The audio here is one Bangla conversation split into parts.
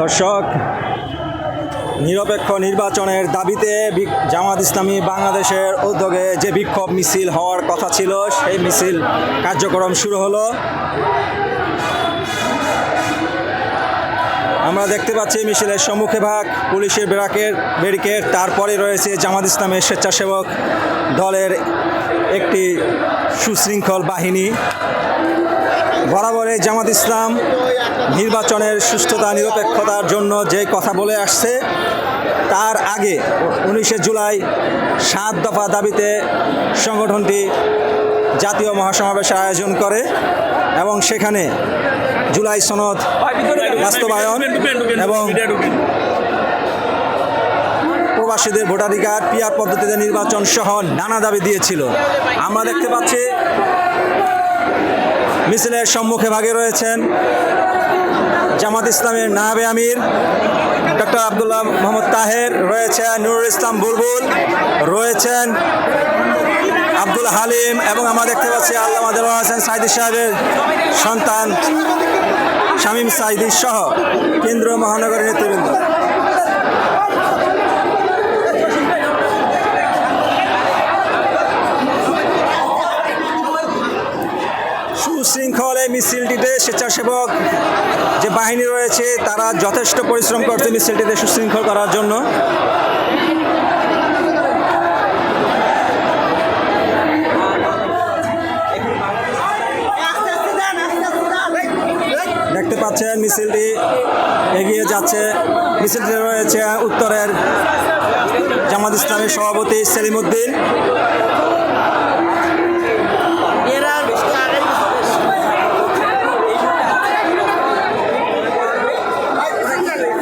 দর্শক, নিরপেক্ষ নির্বাচনের দাবিতে জামাত ইসলামী বাংলাদেশের উদ্যোগে যে বিক্ষোভ মিছিল হওয়ার কথা ছিল, সেই মিছিল কার্যক্রম শুরু হলো। আমরা দেখতে পাচ্ছি মিছিলের সম্মুখে ভাগ, পুলিশের ব্যারাকের ব্যারিকেড, তারপরে রয়েছে জামাত ইসলামের স্বেচ্ছাসেবক দলের একটি সুশৃঙ্খল বাহিনী। বরাবরে জামাত ইসলাম নির্বাচনের সুস্থতা, নিরপেক্ষতার জন্য যে কথা বলে আসছে, তার আগে উনিশে জুলাই সাত দফা দাবিতে সংগঠনটি জাতীয় মহাসমাবেশের আয়োজন করে এবং সেখানে জুলাই সনদ বাস্তবায়ন এবং প্রবাসীদের ভোটাধিকার পিয়ার পদ্ধতিতে নির্বাচন সহ নানা দাবি দিয়েছিল। আমরা দেখতে পাচ্ছি মিছিলের সম্মুখে ভাগে রয়েছেন জামাত ইসলামের নায়াবে আমির, ডক্টর আবদুল্লাহ মোহাম্মদ তাহের, রয়েছেন নুরুল ইসলাম বুলবুল, রয়েছেন আব্দুল হালিম এবং আমরা দেখতে পাচ্ছি দেওয়া হাসান সাইদি সাহেবের সন্তান শামীম সাইদি সহ কেন্দ্রীয় মহানগরের নেতৃবৃন্দ। সুশৃঙ্খল এই মিছিলটিতে স্বেচ্ছাসেবক যে বাহিনী রয়েছে, তারা যথেষ্ট পরিশ্রম করছে মিছিলটিতে সুশৃঙ্খল করার জন্য। দেখতে পাচ্ছেন, মিছিলটি এগিয়ে যাচ্ছে। মিছিলটি রয়েছে উত্তরের জামাত ইসলামের সভাপতি সেলিম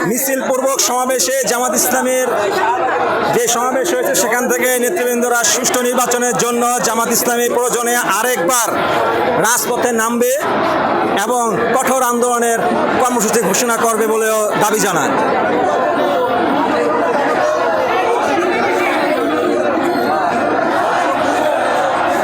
উদ্দিন মিছিল পূর্বক সমাবেশে জামাত ইসলামের যে সমাবেশ হয়েছে, সেখান থেকে নেতৃবৃন্দরা সুষ্ঠু নির্বাচনের জন্য জামাত ইসলামী প্রয়োজনে আরেকবার রাজপথে নামবে এবং কঠোর আন্দোলনের কর্মসূচি ঘোষণা করবে বলেও দাবি জানায়।